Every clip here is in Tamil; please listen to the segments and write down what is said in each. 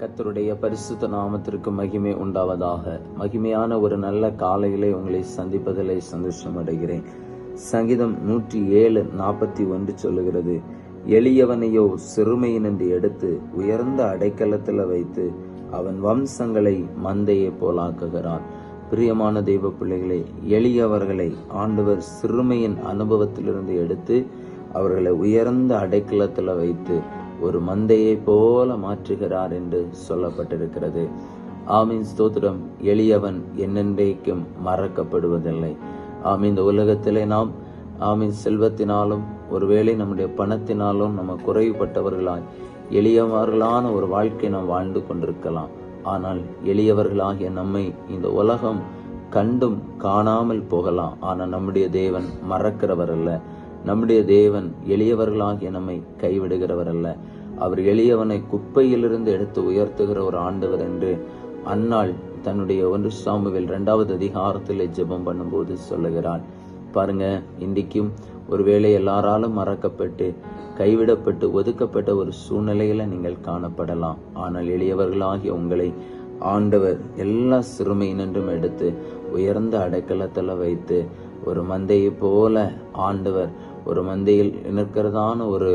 கத்தருடைய பரிசுத்த நாமத்திற்கு மகிமை உண்டாவதாக. மகிமையான ஒரு நல்ல காலையிலே உங்களை சந்திப்பதிலே சந்தோஷம் அடைகிறேன். சங்கீதம் நூற்றி ஏழு நாற்பத்தி ஒன்று சொல்லுகிறது எளியவனையோ சிறுமையினின்று எடுத்து உயர்ந்த அடைக்கலத்தில் வைத்து அவன் வம்சங்களை மந்தையை போலாக்குகிறான். பிரியமான தெய்வ பிள்ளைகளே எளியவர்களை ஆண்டவர் சிறுமையின் அனுபவத்திலிருந்து எடுத்து அவர்களை உயர்ந்த அடைக்கலத்தில் வைத்து ஒரு மந்தையை போல மாற்றுகிறார் என்று சொல்லப்பட்டிருக்கிறது. ஆமீன். ஸ்தோத்திரம். எளியவன் என்னென்றைக்கும் மறக்கப்படுவதில்லை. ஆமீன். இந்த உலகத்திலே நாம் ஆமீன் செல்வத்தினாலும் ஒருவேளை நம்முடைய பணத்தினாலும் நம்ம குறைவுபட்டவர்களாய் எளியவர்களான ஒரு வாழ்க்கை நாம் வாழ்ந்து கொண்டிருக்கலாம். ஆனால் எளியவர்களாகிய நம்மை இந்த உலகம் கண்டும் காணாமல் போகலாம். ஆனால் நம்முடைய தேவன் மறக்கிறவர் அல்ல நம்முடைய தேவன் எளியவர்களாகிய நம்மை கைவிடுகிறவர் அல்ல அவர் எளியவனை குப்பையிலிருந்து எடுத்து உயர்த்துகிற ஒரு ஆண்டவர் என்று அன்னாள் தன்னுடைய ஒன்று சாமுவில் இரண்டாவது அதிகாரத்தில் ஜெபம் பண்ணும்போது சொல்லுகிறாள் பாருங்க இன்றைக்கும் ஒருவேளை எல்லாராலும் மறக்கப்பட்டு கைவிடப்பட்டு ஒதுக்கப்பட்ட ஒரு சூழ்நிலையில நீங்கள் காணப்படலாம். ஆனால் எளியவர்களாகிய உங்களை ஆண்டவர் எல்லா சிறுமையினின்றும் எடுத்து உயர்ந்த அடைக்கலத்தில் வைத்து ஒரு மந்தையை போல ஆண்டவர் ஒரு மந்தையில் நிற்கிறதான ஒரு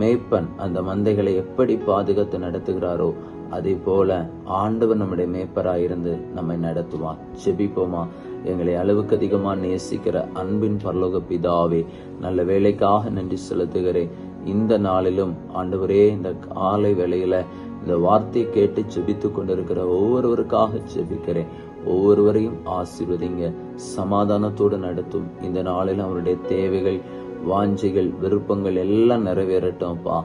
மேய்ப்பன் அந்த மந்தைகளை எப்படி பாதுகாத்து நடத்துகிறாரோ அதே போல ஆண்டவர் நம்முடைய மேய்ப்பராயிருந்து நம்மை நடத்துவார் செபிப்போமா எங்களை அளவுக்கு அதிகமாக நேசிக்கிற அன்பின் பரலோக பிதாவே நல்ல வேலைக்காக நன்றி செலுத்துகிறேன். இந்த நாளிலும் ஆண்டவரே இந்த காலை வேளையில இந்த வார்த்தையை கேட்டு செபித்து கொண்டிருக்கிற ஒவ்வொருவருக்காக செபிக்கிறேன் ஒவ்வொருவரையும் ஆசிர்வதிங்க. சமாதானத்தோடு நடத்தும் இந்த நாளில் அவருடைய தேவைகள் வாஞ்சைகள் விருப்பங்கள் எல்லாம் நிறைவேறட்டும்ப்பா.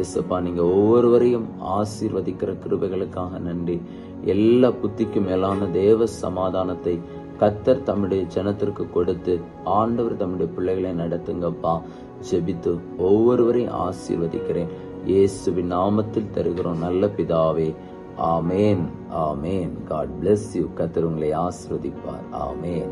எஸ்ப்பா நீங்கள் ஒவ்வொருவரையும் ஆசீர்வதிக்கிற கிருபைகளுக்காக நன்றி. எல்லா புத்திக்கும் மேலான தேவ சமாதானத்தை கத்தர் தம்முடைய ஜனத்திற்கு கொடுத்து ஆண்டவர் தம்முடைய பிள்ளைகளை நடத்துங்கப்பா. ஜெபித்து ஒவ்வொருவரையும் ஆசீர்வதிக்கிறேன். இயேசுவின் நாமத்தில் தருகிறோம் நல்ல பிதாவே. ஆமேன் ஆமேன். காட் பிளஸ் யூ கத்தர் உங்களை ஆசீர்வதிப்பார். ஆமேன்.